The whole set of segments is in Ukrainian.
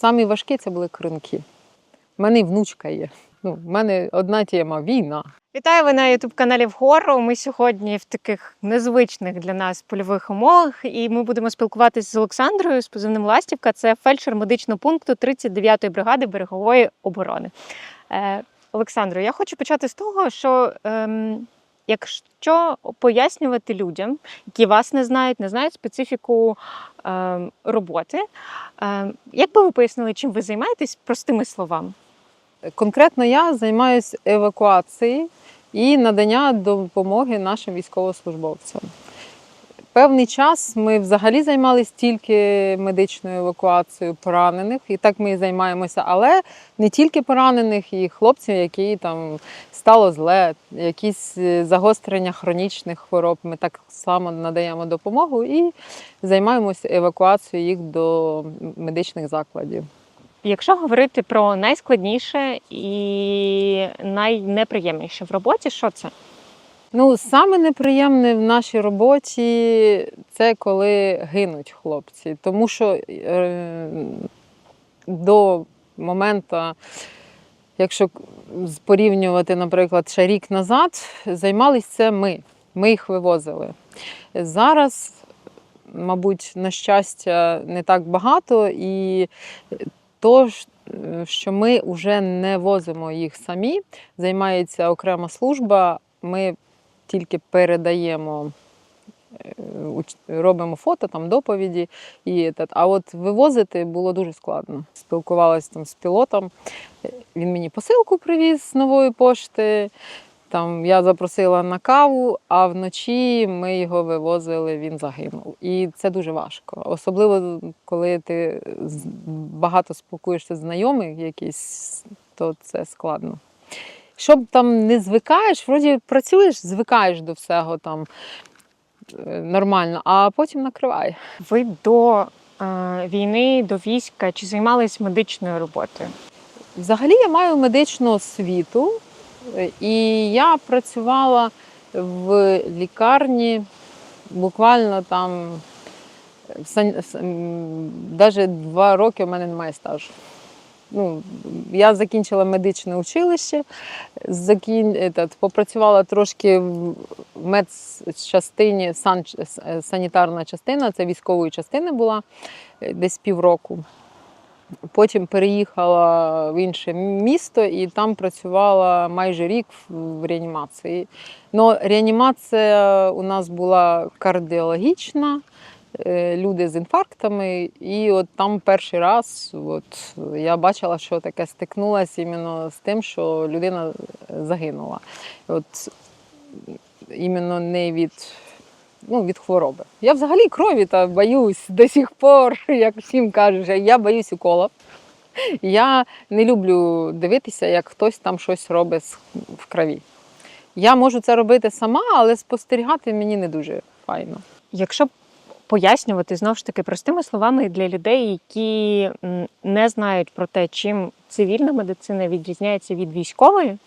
самі важкі це були кринки. У мене і внучка є. Ну, в мене одна тема війна. Вітаю ви на youtube каналі Вгору. Ми сьогодні в таких незвичних для нас польових умовах, і ми будемо спілкуватися з Олександрою з позивним Ластівка. Це фельдшер медичного пункту 39-ї бригади берегової оборони. Е, Олександро, я хочу почати з того, що ем, якщо пояснювати людям, які вас не знають, не знають специфіку е, роботи, е, як би ви пояснили, чим ви займаєтесь простими словами? Конкретно я займаюся евакуацією і надання допомоги нашим військовослужбовцям. Певний час ми взагалі займалися тільки медичною евакуацією поранених, і так ми і займаємося, але не тільки поранених, і хлопців, які там стало зле, якісь е, загострення хронічних хвороб. Ми так само надаємо допомогу і займаємося евакуацією їх до медичних закладів. Якщо говорити про найскладніше і найнеприємніше в роботі, що це? Ну, саме неприємне в нашій роботі це коли гинуть хлопці. Тому що е, до моменту, якщо порівнювати, наприклад, ще рік назад, займалися це ми. Ми їх вивозили. Зараз, мабуть, на щастя, не так багато, і то, що ми вже не возимо їх самі, займається окрема служба. Ми тільки передаємо, е, робимо фото, там доповіді. І, а от вивозити було дуже складно. Спілкувалася там з пілотом. Він мені посилку привіз з нової пошти. Там я запросила на каву, а вночі ми його вивозили, він загинув. І це дуже важко. Особливо коли ти багато спілкуєшся з знайомих якісь, то це складно. Щоб там не звикаєш, вроді працюєш, звикаєш до всього там е, нормально, а потім накриває. Ви до е, війни, до війська чи займались медичною роботою? Взагалі я маю медичну освіту, е, і я працювала в лікарні буквально там навіть два роки в мене немає стажу. Ну, я закінчила медичне училище, закін... этот, попрацювала трошки в медчастині, сан... санітарна частина, це військової частини була е, десь півроку. Потім переїхала в інше місто і там працювала майже рік в- реанімації. Но реанімація у нас була кардіологічна, люди з інфарктами, і от там перший раз от, я бачила, що таке стикнулася іменно з тим, що людина загинула. От, іменно не від ну, від хвороби. Я взагалі крові та боюсь до сих пор, як всім кажуть, я боюсь укола. Я не люблю дивитися, як хтось там щось робить в крові. Я можу це робити сама, але спостерігати мені не дуже файно. Якщо пояснювати знову ж таки простими словами для людей, які не знають про те, чим цивільна медицина відрізняється від військової,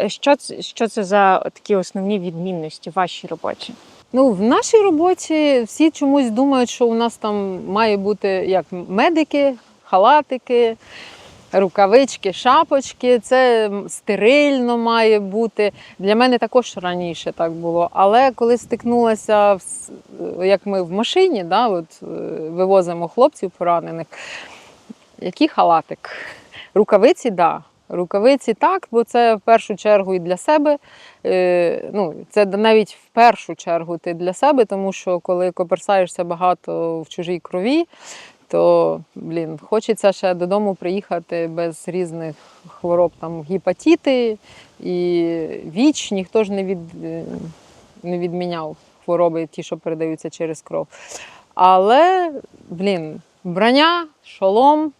е, що це, що це за такі основні відмінності в вашій роботі? Ну, в нашій роботі всі чомусь думають, що у нас там має бути як медики, халатики, рукавички, шапочки. Це стерильно має бути. Для мене також раніше так було. Але коли стикнулася, як ми в машині, да, от, е, вивозимо хлопців поранених, який халатик? Рукавиці. Да. Рукавиці так, бо це в першу чергу і для себе. Е, ну, це навіть в першу чергу ти для себе, тому що коли коперсаєшся багато в чужій крові, то блін, хочеться ще додому приїхати без різних хвороб, там гепатити і віч, ніхто ж не, від, е, не відміняв хвороби, ті, що передаються через кров. Але, блін, броня, шолом.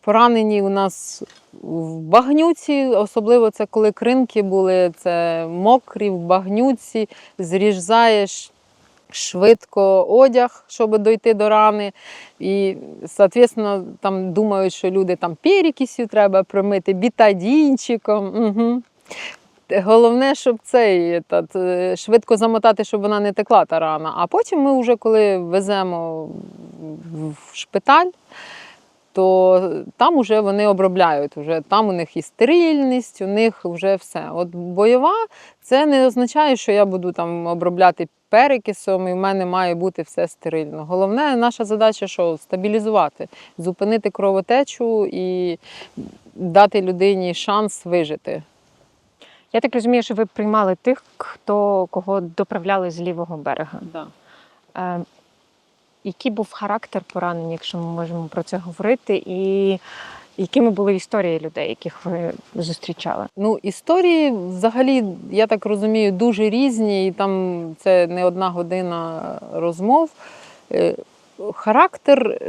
Поранені у нас в багнюці, особливо це коли кринки були, це мокрі в багнюці, зрізаєш швидко одяг, щоб дойти до рани. І, соответственно, там думають, що люди там перекисю треба промити бітадінчиком. Угу. Головне, щоб цей тат, е, швидко замотати, щоб вона не текла та рана. А потім ми вже коли веземо в шпиталь, то там вже вони обробляють. Вже там у них і стерильність, у них вже все. От бойова це не означає, що я буду там обробляти перекисом, і в мене має бути все стерильно. Головне, наша задача що стабілізувати, зупинити кровотечу і дати людині шанс вижити. Я так розумію, що ви приймали тих, хто кого доправляли з лівого берега. Да. Який був характер поранень, якщо ми можемо про це говорити, і якими були історії людей, яких ви зустрічали? Ну, історії взагалі, я так розумію, дуже різні, і там це не одна година розмов. Е, Характер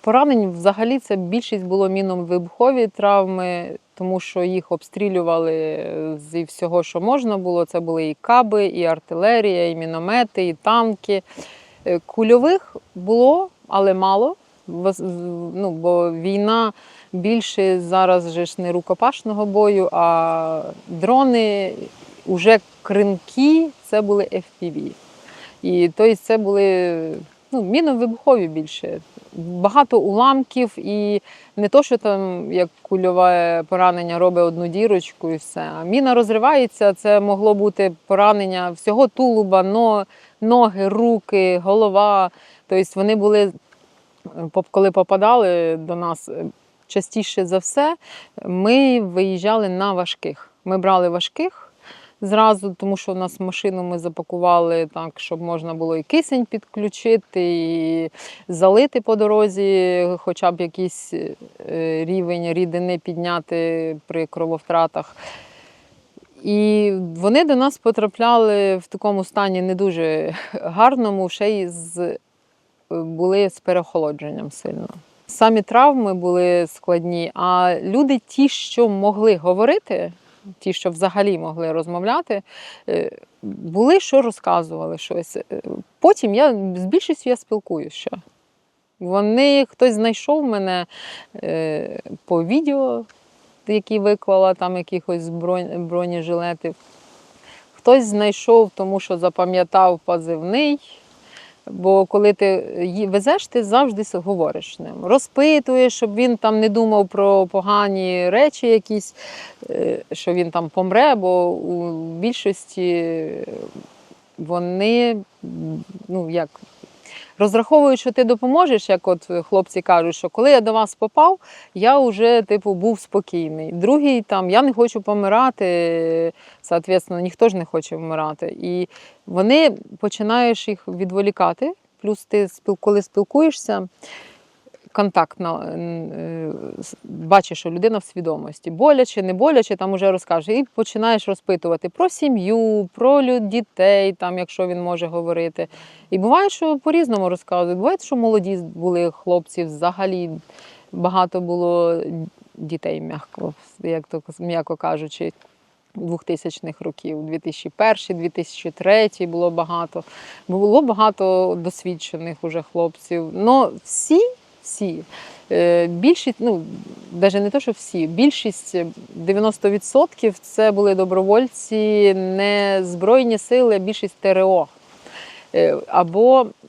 поранень взагалі це більшість було мінно-вибухові травми, тому що їх обстрілювали зі всього, що можна було. Це були і каби, і артилерія, і міномети, і танки. Е, Кульових було, але мало. Ну, бо війна більше зараз же ж не рукопашного бою, а дрони, уже кринки, це були FPV. І тобто це були ну, міновибухові більше. Багато уламків, і не то, що там як кульове поранення робить одну дірочку і все. А міна розривається, це могло бути поранення всього тулуба, но, ноги, руки, голова. Тобто вони були, коли попадали до нас, е, частіше за все, ми виїжджали на важких. Ми брали важких зразу, тому що в нас машину ми запакували так, щоб можна було і кисень підключити, і залити по дорозі, хоча б якийсь е, рівень рідини підняти при крововтратах. І вони до нас потрапляли в такому стані не дуже гарному, ще й з, були з переохолодженням сильно. Самі травми були складні, а люди, ті, що могли говорити, ті, що взагалі могли розмовляти, е, були, що розказували щось. Е, Потім я з більшістю я спілкуюся ще. Вони хтось знайшов мене е, по відео, які виклала там якихось бронежилетів. Хтось знайшов, тому що запам'ятав позивний. Бо коли ти ї- везеш, ти завжди говориш з ним, розпитуєш, щоб він там не думав про погані речі якісь, е, що він там помре, бо у більшості вони ну, як, розраховують, що ти допоможеш, як от хлопці кажуть, що коли я до вас попав, я вже типу був спокійний. Другий там я не хочу помирати. Соответственно, ніхто ж не хоче вмирати. І вони починаєш їх відволікати. Плюс ти коли спілкуєшся, контактно е, бачиш, що людина в свідомості. Боляче, не боляче, там уже розкаже. І починаєш розпитувати про сім'ю, про дітей, там, якщо він може говорити. І буває, що по-різному розказують. Буває, що молоді були хлопці взагалі. Багато було дітей, м'яко, як то м'яко кажучи. 2000-х років, 2001, 2003 було багато. Було багато досвідчених уже хлопців. Ну всі, всі, е, більшість, ну навіть не то, що всі, більшість е, 90% це були добровольці, не збройні сили, а більшість ТРО. Е, Або е,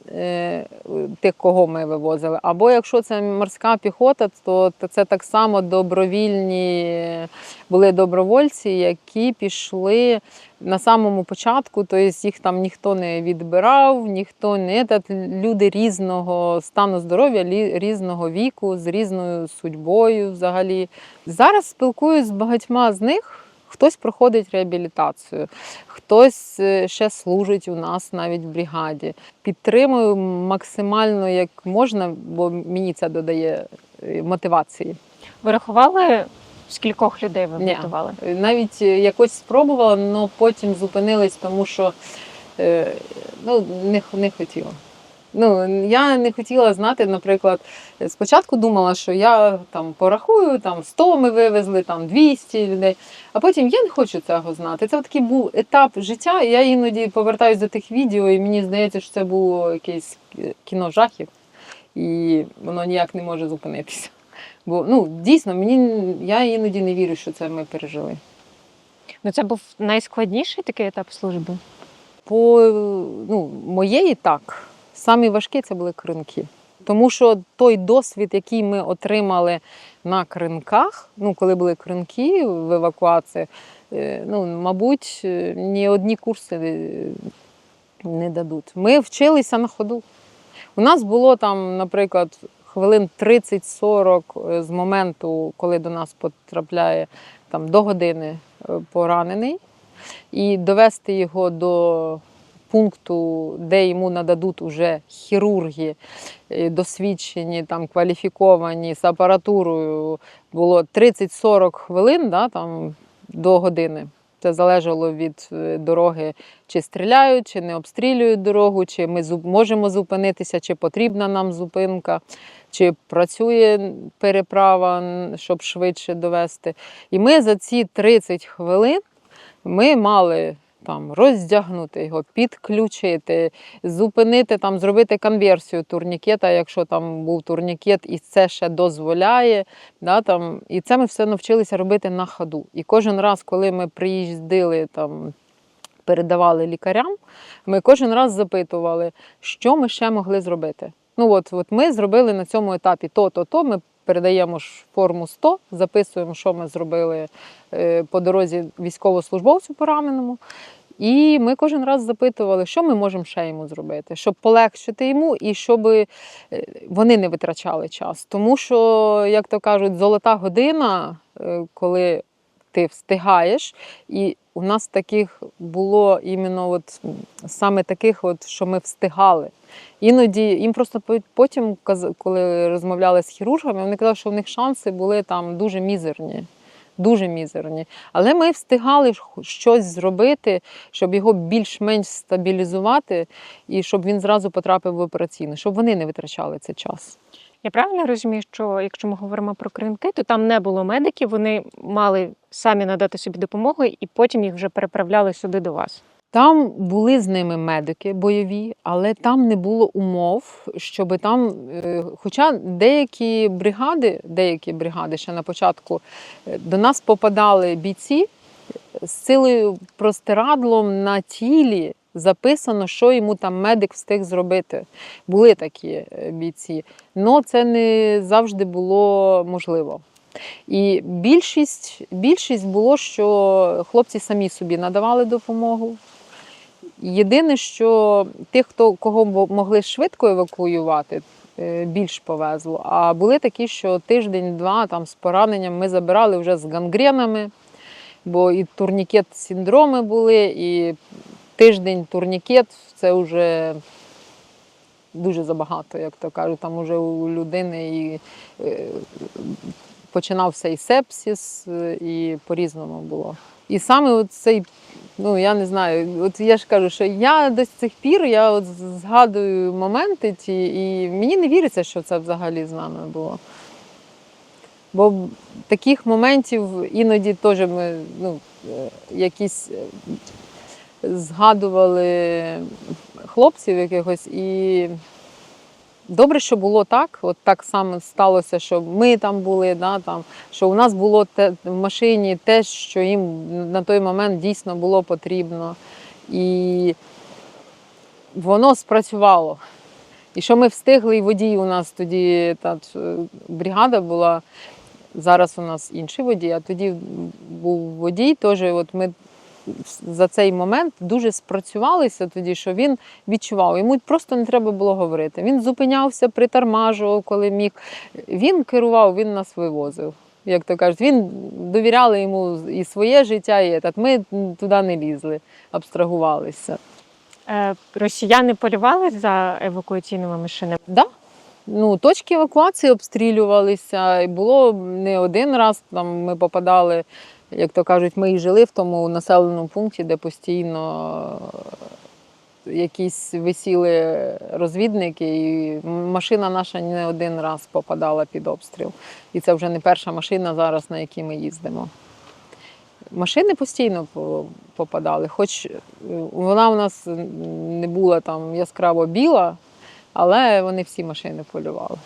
тих, кого ми вивозили. Або якщо це морська піхота, то це так само добровільні були добровольці, які пішли на самому початку, тобто їх там ніхто не відбирав, ніхто не люди різного стану здоров'я, різного віку, з різною судьбою взагалі. Зараз спілкуюсь з багатьма з них. Хтось проходить реабілітацію, хтось е, ще служить у нас навіть в бригаді. Підтримую максимально як можна, бо мені це додає е, мотивації. Ви рахували, скількох людей ви Ні. Навіть е, якось спробувала, але потім зупинились, тому що ну, не, не хотіла. Ну, я не хотіла знати, наприклад, спочатку думала, що я там порахую, там 100 ми вивезли, там 200 людей. А потім я не хочу цього знати. Це такий був етап життя. і Я іноді повертаюся до тих відео, і мені здається, що це було якесь кіно жахів, і воно ніяк не може зупинитися. Бо ну дійсно мені я іноді не вірю, що це ми пережили. Ну це був найскладніший такий етап служби. По ну, моєї так, самі важкі це були кринки. Тому що той досвід, який ми отримали на кринках, ну коли були кринки в евакуації, е, ну, мабуть, е, ні одні курси е, не дадуть. Ми вчилися на ходу. У нас було там, наприклад, хвилин 30-40 з моменту, коли до нас потрапляє там, до години поранений, і довести його до пункту, де йому нададуть уже хірурги е, досвідчені, там, кваліфіковані з апаратурою, було 30-40 хвилин да, там, до години. Це залежало від е, дороги, чи стріляють, чи не обстрілюють дорогу, чи ми можемо зупинитися, чи потрібна нам зупинка, чи працює переправа, щоб швидше довести. І ми за ці 30 хвилин ми мали там роздягнути його, підключити, зупинити, там, зробити конверсію турнікета, якщо там був турнікет, і це ще дозволяє. Да, там, і це ми все навчилися робити на ходу. І кожен раз, коли ми приїздили там. Передавали лікарям, ми кожен раз запитували, що ми ще могли зробити. Ну от, от ми зробили на цьому етапі то, то, то. Ми передаємо ж форму 100, записуємо, що ми зробили е, по дорозі військовослужбовцю пораненому. І ми кожен раз запитували, що ми можемо ще йому зробити, щоб полегшити йому і щоб е, вони не витрачали час. Тому що, як то кажуть, золота година, е, коли ти встигаєш, і у нас таких було іменно от саме таких, от, що ми встигали. Іноді їм просто потім, коли розмовляли з хірургами, вони казали, що в них шанси були там дуже мізерні. Дуже мізерні. Але ми встигали щось зробити, щоб його більш-менш стабілізувати і щоб він зразу потрапив в операційну, щоб вони не витрачали цей час. Я правильно розумію, що якщо ми говоримо про кринки, то там не було медиків, вони мали самі надати собі допомогу і потім їх вже переправляли сюди до вас. Там були з ними медики бойові, але там не було умов, щоб там. е, Хоча деякі бригади, деякі бригади ще на початку е, до нас попадали бійці з силою простирадлом на тілі. Записано, що йому там медик встиг зробити. Були такі е, бійці. але це не завжди було можливо. І більшість, більшість було, що хлопці самі собі надавали допомогу. Єдине, що тих, хто кого могли швидко евакуювати, е, більш повезло. А були такі, що тиждень-два там з пораненням ми забирали вже з гангренами, бо і турнікет синдроми були, і тиждень турнікет це вже дуже забагато, як то кажуть. Там вже у людини і е, починався і сепсис, е, і по-різному було. І саме цей, ну я не знаю, от я ж кажу, що я до цих пір я от згадую моменти ті, і мені не віриться, що це взагалі з нами було. Бо таких моментів іноді теж ми ну, е, якісь згадували хлопців якихось і. Добре, що було так. От так само сталося, що ми там були, да, там, що у нас було те, в машині те, що їм на той момент дійсно було потрібно. І воно спрацювало. І що ми встигли, і водій у нас тоді та, бригада була. Зараз у нас інший водій, а тоді був водій. Теж от ми за цей момент дуже спрацювалися тоді, що він відчував. Йому просто не треба було говорити. Він зупинявся, притормажував, коли міг. Він керував, він нас вивозив. Як то кажуть, він довіряли йому і своє життя, і этот. ми туди не лізли, абстрагувалися. Е, Росіяни полювали за евакуаційними машинами. Да. Ну, точки евакуації обстрілювалися. І було не один раз. Там ми попадали, як то кажуть, ми і жили в тому населеному пункті, де постійно е, якісь висіли розвідники, і машина наша не один раз попадала під обстріл. І це вже не перша машина зараз, на якій ми їздимо. Машини постійно попадали, хоч е, вона у нас не була там яскраво біла, але вони всі машини полювали.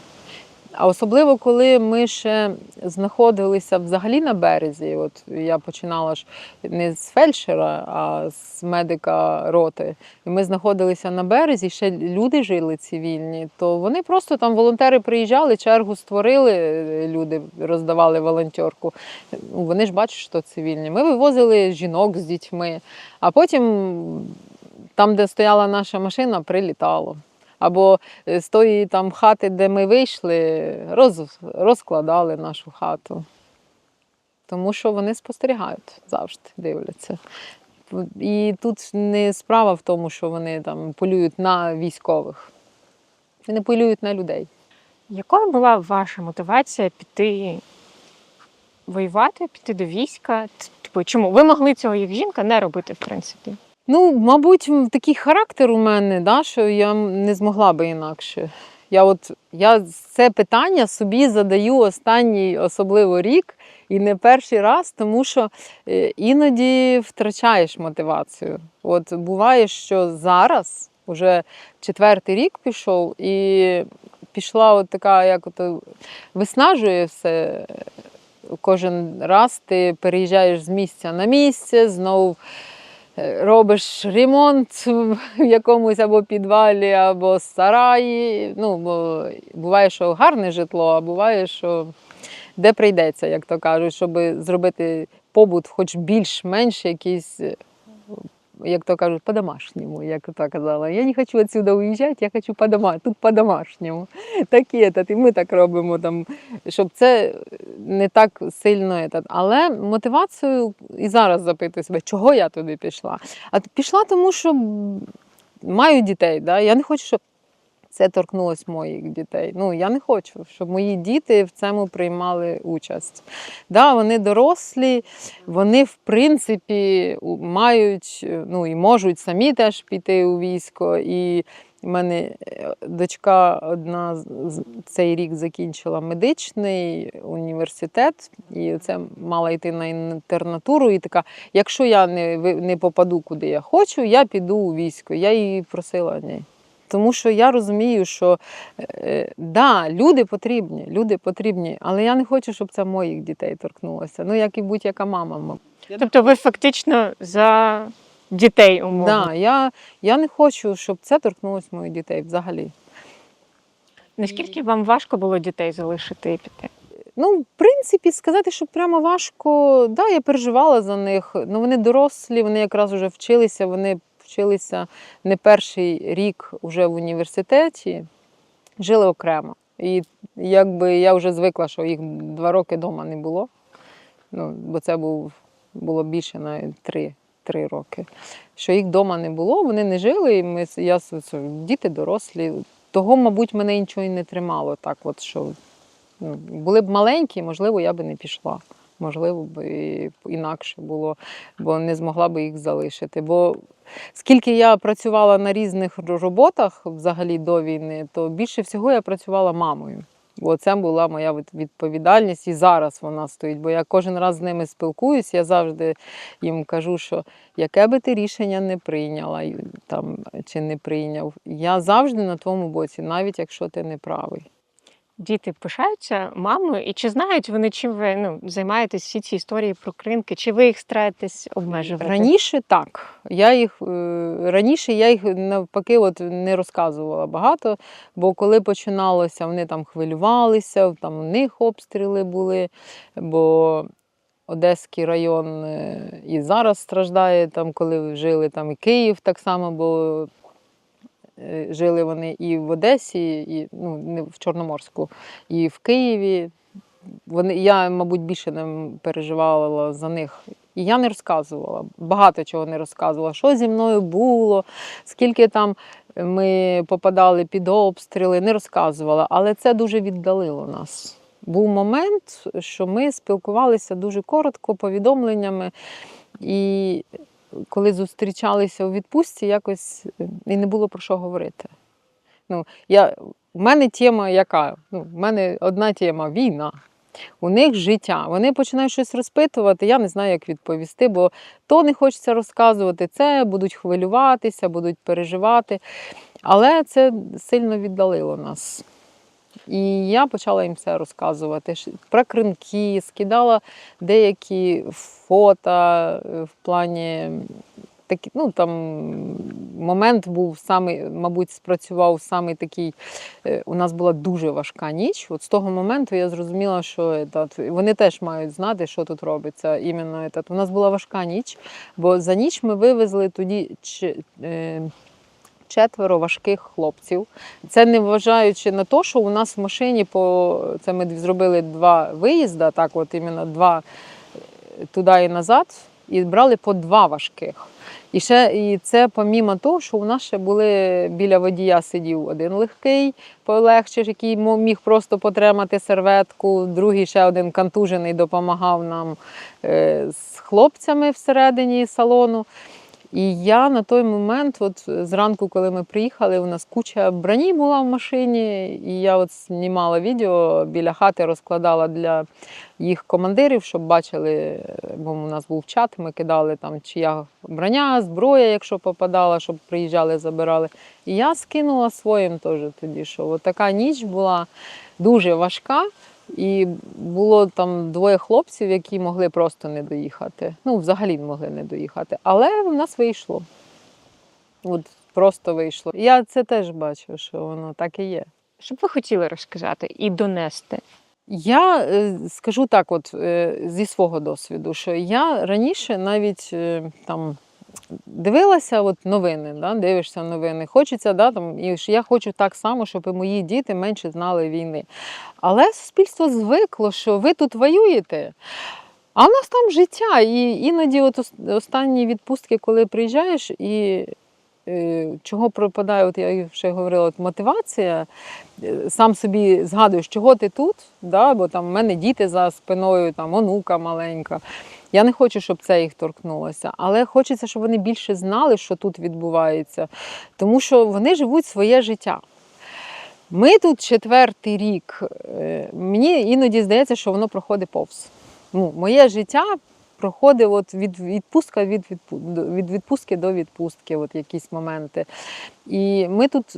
А особливо, коли ми ще знаходилися взагалі на березі. От я починала ж не з фельдшера, а з медика роти. І ми знаходилися на березі, ще люди жили цивільні, то вони просто там волонтери приїжджали, чергу створили, е, люди роздавали волонтерку. Вони ж бачать, що цивільні. Ми вивозили жінок з дітьми, а потім там, де стояла наша машина, прилітало. Або е, з тої там хати, де ми вийшли, роз, розкладали нашу хату. Тому що вони спостерігають завжди, дивляться. І тут не справа в тому, що вони там полюють на військових. Вони полюють на людей. Якою була ваша мотивація піти воювати, піти до війська? Типу, чому ви могли цього як жінка не робити, в принципі? Ну, мабуть, такий характер у мене, да, що я не змогла би інакше. Я от я це питання собі задаю останній особливо рік і не перший раз, тому що е, іноді втрачаєш мотивацію. От буває, що зараз уже четвертий рік пішов, і пішла от така, як от виснажує все. Кожен раз ти переїжджаєш з місця на місце, знову е, робиш ремонт в якомусь або підвалі, або сараї. Ну, бо буває, що гарне житло, а буває, що де прийдеться, як то кажуть, щоб зробити побут, хоч більш-менш якийсь. Е, Як то кажуть, по-домашньому, як то казала. Я не хочу відсюди уїжджати, я хочу по-дома, тут по-домашньому. Так і, і ми так робимо, там, щоб це не так сильно. Але мотивацію і зараз запитую себе, чого я туди пішла. А пішла тому, що маю дітей. Да? Я не хочу, щоб це торкнулося моїх дітей. Ну, я не хочу, щоб мої діти в цьому приймали участь. Да, вони дорослі, вони, в принципі, мають ну, і можуть самі теж піти у військо. І в мене е, дочка одна цей рік закінчила медичний університет, і це мала йти на інтернатуру. І така, якщо я не, не попаду куди я хочу, я піду у військо. Я її просила ні. Тому що я розумію, що е, да, люди потрібні, люди потрібні, але я не хочу, щоб це моїх дітей торкнулося. Ну, як і будь-яка мама. Тобто ви фактично за дітей умовно. Да, я, я не хочу, щоб це торкнулося моїх дітей взагалі. Наскільки вам важко було дітей залишити і піти? Ну, в принципі, сказати, що прямо важко, да, я переживала за них. Ну, вони дорослі, вони якраз вже вчилися, вони вчилися не перший рік вже в університеті, жили окремо. І якби я вже звикла, що їх два роки вдома не було. Ну, бо це був, було більше навіть три, три роки. Що їх вдома не було, вони не жили, і ми, я, діти дорослі. Того, мабуть, мене нічого і не тримало так, от, що ну, були б маленькі, можливо, я би не пішла. Можливо, б інакше було, бо не змогла би їх залишити. Бо скільки я працювала на різних роботах взагалі до війни, то більше всього я працювала мамою. Бо це була моя відповідальність, і зараз вона стоїть. Бо я кожен раз з ними спілкуюсь, я завжди їм кажу, що яке би ти рішення не прийняла там, чи не прийняв, я завжди на твоєму боці, навіть якщо ти не правий. Діти пишаються мамою, і чи знають вони, чим ви ну, займаєтесь всі ці історії про кринки? Чи ви їх стараєтесь обмежувати? Раніше так. Я їх е, раніше я їх навпаки от не розказувала багато, бо коли починалося, вони там хвилювалися, там у них обстріли були, бо Одеський район е, і зараз страждає, там, коли жили там і Київ так само, бо жили вони і в Одесі, і ну, в Чорноморську, і в Києві. Вони, я, мабуть, більше не переживала за них. І я не розказувала, багато чого не розказувала, що зі мною було, скільки там ми попадали під обстріли, не розказувала. Але це дуже віддалило нас. Був момент, що ми спілкувалися дуже коротко, повідомленнями. І коли зустрічалися у відпустці, якось е, і не було про що говорити. Ну, я, у мене тема яка? Ну, у мене одна тема війна. У них життя. Вони починають щось розпитувати. Я не знаю, як відповісти, бо то не хочеться розказувати, це будуть хвилюватися, будуть переживати. Але це сильно віддалило нас. І я почала їм все розказувати про кринки, скидала деякі фото е, в плані. Такі, ну, там момент був самий, мабуть, спрацював самий такий. е, У нас була дуже важка ніч. От з того моменту я зрозуміла, що вони теж мають знати, що тут робиться. Іменно етат. У нас була важка ніч, бо за ніч ми вивезли тоді е, четверо важких хлопців. Це не вважаючи на те, що у нас в машині по це ми зробили два виїзди, так от іменно два е, туди і назад, і брали по два важких. І ще і це помімо того, що у нас ще були біля водія сидів один легкий, полегше, який міг просто потримати серветку, другий ще один контужений допомагав нам е, з хлопцями всередині салону. І я на той момент, от зранку, коли ми приїхали, у нас куча броні була в машині, і я от знімала відео біля хати, розкладала для їх командирів, щоб бачили, бо у нас був чат, ми кидали там чия броня, зброя, якщо попадала, щоб приїжджали, забирали. І я скинула своїм теж тоді, що от така ніч була дуже важка. І було там двоє хлопців, які могли просто не доїхати. Ну, взагалі не могли не доїхати. Але в нас вийшло. От просто вийшло. Я це теж бачу, що воно так і є. Що б ви хотіли розказати і донести? Я е, скажу так, от е, зі свого досвіду, що я раніше навіть е, там. Дивилася от новини, да, дивишся новини. Хочеться, да, там, і я хочу так само, щоб і мої діти менше знали війни. Але суспільство звикло, що ви тут воюєте, а в нас там життя. І іноді от останні відпустки, коли приїжджаєш, і е, чого пропадає, от я вже говорила, от мотивація, е, сам собі згадуєш, чого ти тут, да, бо там в мене діти за спиною, там онука маленька. Я не хочу, щоб це їх торкнулося, але хочеться, щоб вони більше знали, що тут відбувається, тому що вони живуть своє життя. Ми тут четвертий рік. е, Мені іноді здається, що воно проходить повз. Ну, моє життя проходить от від відпустка від, від відпустки до відпустки, от якісь моменти. І ми тут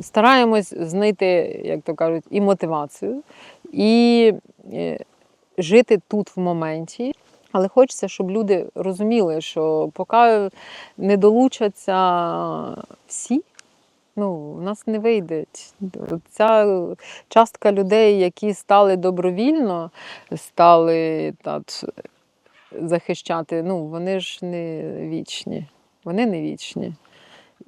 стараємось знайти, як то кажуть, і мотивацію, і е, жити тут в моменті. Але хочеться, щоб люди розуміли, що поки не долучаться всі, ну, у нас не вийде. Ця частка людей, які стали добровільно, стали так, захищати, ну, вони ж не вічні. Вони не вічні.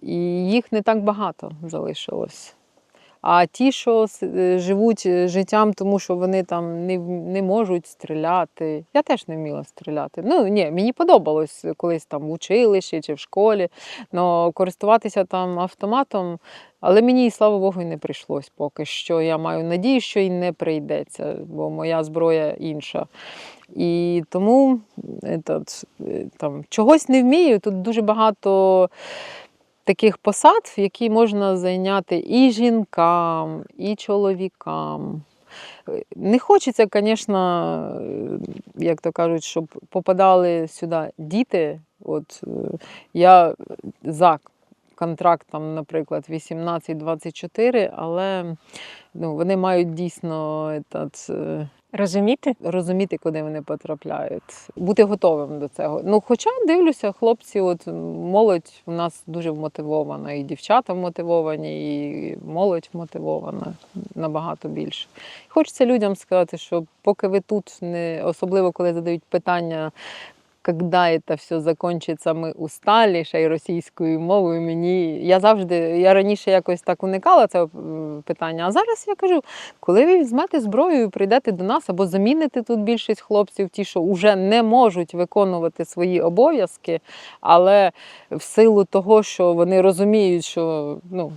І їх не так багато залишилось. А ті, що е, живуть е, життям, тому що вони там не, не можуть стріляти. Я теж не вміла стріляти. Ну ні, мені подобалось колись там в училищі чи в школі, але користуватися там автоматом. Але мені, і слава Богу, і не прийшлось поки що. Я маю надію, що і не прийдеться, бо моя зброя інша. І тому е, там, чогось не вмію. Тут дуже багато таких посад, які можна зайняти і жінкам, і чоловікам. Е, Не хочеться, звісно, як то кажуть, щоб попадали сюди діти. От е, я за контракт, там, наприклад, 18-24, але ну, вони мають дійсно этот, е, Розуміти? розуміти, куди вони потрапляють, бути готовим до цього. Ну, хоча дивлюся, хлопці, от молодь у нас дуже вмотивована, і дівчата вмотивовані, і молодь вмотивована набагато більше. Хочеться людям сказати, що поки ви тут, не особливо коли задають питання. Коли це все закінчиться, ми усталі, ще й російською мовою. Мені я завжди, я раніше якось так уникала це питання. А зараз я кажу, коли ви візьмете зброю і прийдете до нас або заміните тут більшість хлопців, ті, що вже не можуть виконувати свої обов'язки, але в силу того, що вони розуміють, що ну,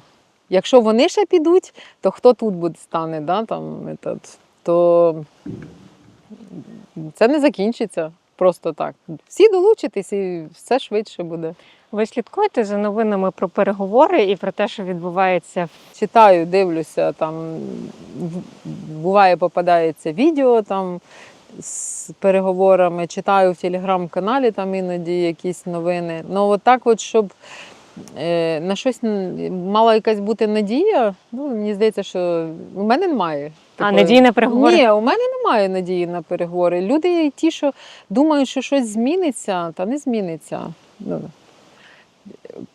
якщо вони ще підуть, то хто тут буде стане, да, там, то це не закінчиться просто так. Всі долучитесь і все швидше буде. Ви слідкуєте за новинами про переговори і про те, що відбувається Читаю, дивлюся, там буває, попадається відео там з переговорами, читаю в телеграм-каналі там іноді якісь новини. Ну, от так, от, щоб на щось мала якась бути надія. Ну, мені здається, що у мене немає. А надії на переговори? Ні, у мене немає надії на переговори. Люди, ті, що думають, що щось зміниться, та не зміниться. Ну,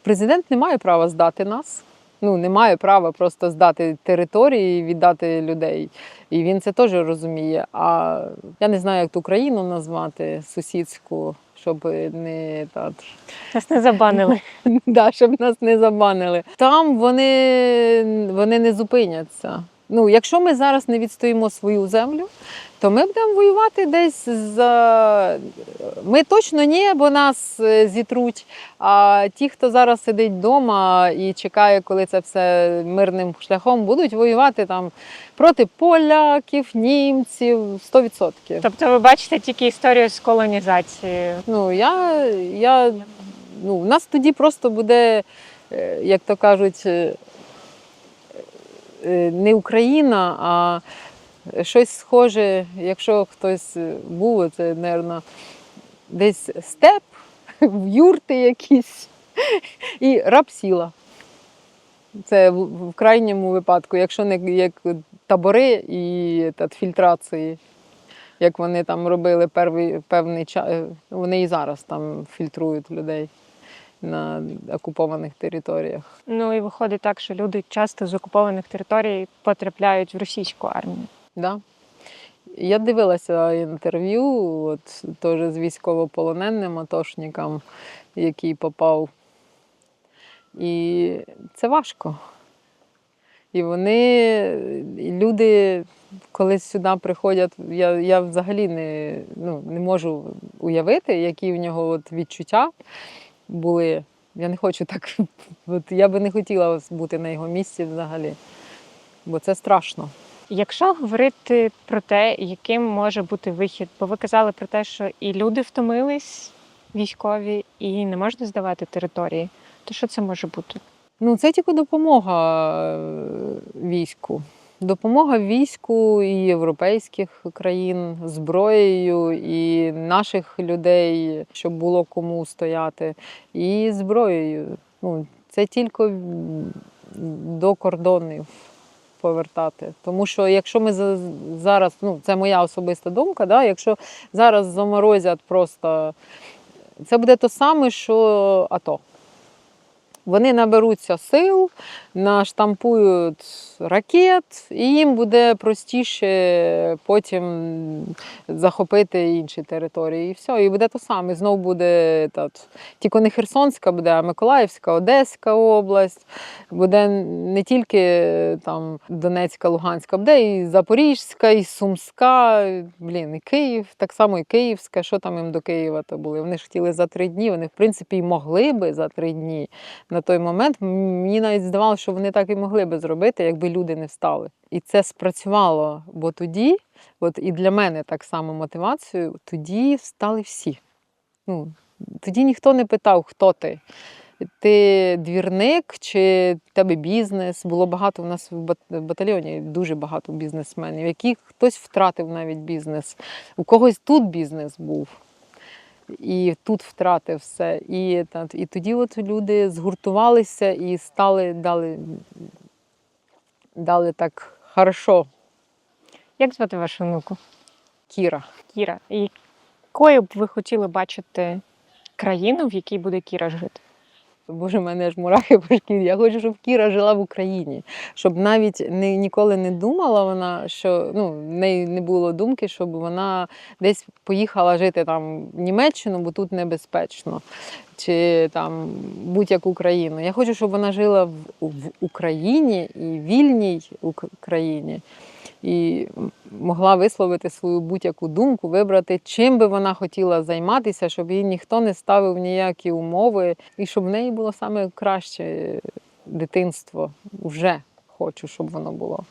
президент не має права здати нас. Ну, не має права просто здати території і віддати людей. І він це теж розуміє. А я не знаю, як ту країну назвати сусідську, щоб не так. Нас не забанили. Да, щоб нас не забанили. Там вони, вони не зупиняться. Ну, якщо ми зараз не відстоїмо свою землю, то ми будемо воювати десь за. Ми точно ні, бо нас е, зітруть. А ті, хто зараз сидить вдома і чекає, коли це все мирним шляхом, будуть воювати там проти поляків, німців 100%. Тобто ви бачите тільки історію з колонізацією. Ну, я, я, ну, у нас тоді просто буде, е, як то кажуть, е, не Україна, а щось схоже, якщо хтось був, це, мабуть, десь степ, юрти якісь і рабсіла. Це в, крайньому випадку, якщо не як табори і та, фільтрації, як вони там робили певний, певний час. Вони і зараз там фільтрують людей на окупованих територіях. Ну і виходить так, що люди часто з окупованих територій потрапляють в російську армію. Да. Я дивилася інтерв'ю от, теж з військовополоненим атошником, який попав. І це важко. І вони, і люди, коли сюди приходять, я, я взагалі не, ну, не можу уявити, які в нього от відчуття були. Я не хочу так. От я би не хотіла бути на його місці взагалі, бо це страшно. Якщо говорити про те, яким може бути вихід, бо ви казали про те, що і люди втомились військові, і не можна здавати території, то що це може бути? Ну, це тільки допомога е, війську. Допомога війську і європейських країн зброєю, і наших людей, щоб було кому стояти, і зброєю. Ну, це тільки до кордонів повертати. Тому що якщо ми зараз, ну це моя особиста думка, да, якщо зараз заморозять просто, це буде то саме, що АТО. Вони наберуться сил, наштампують ракет, і їм буде простіше потім захопити інші території. І все, і буде то саме. Знов буде так, тільки не Херсонська буде, а Миколаївська, Одеська область. Буде не тільки там Донецька, Луганська, буде і Запорізька, і Сумська, блін, і Київ, так само і Київська. Що там їм до Києва то були? Вони ж хотіли за три дні. Вони, в принципі, і могли би за три дні на той момент. Мені навіть здавалося, що вони так і могли би зробити, якби люди не встали. І це спрацювало, бо тоді, от і для мене так само мотивацією, тоді встали всі. Ну, тоді ніхто не питав, хто ти. Ти двірник чи в тебе бізнес? Було багато нас в бат- в батальйоні дуже багато бізнесменів, які хтось втратив навіть бізнес. У когось тут бізнес був. І тут втратив все. І, та, і тоді от люди згуртувалися і стали, дали, дали так хорошо Як звати вашу внуку? Кіра. Кіра. І якою б ви хотіли бачити країну, в якій буде Кіра жити? Боже, мене ж мурахи по шкірі. Я хочу, щоб Кіра жила в Україні, щоб навіть не, ніколи не думала вона, що ну, в неї не було думки, щоб вона десь поїхала жити там в Німеччину, бо тут небезпечно, чи там будь-яку країну. Я хочу, щоб вона жила в, в Україні і вільній Україні. І могла висловити свою будь-яку думку, вибрати, чим би вона хотіла займатися, щоб їй ніхто не ставив ніякі умови, і щоб в неї було саме краще дитинство. Вже хочу, щоб воно було.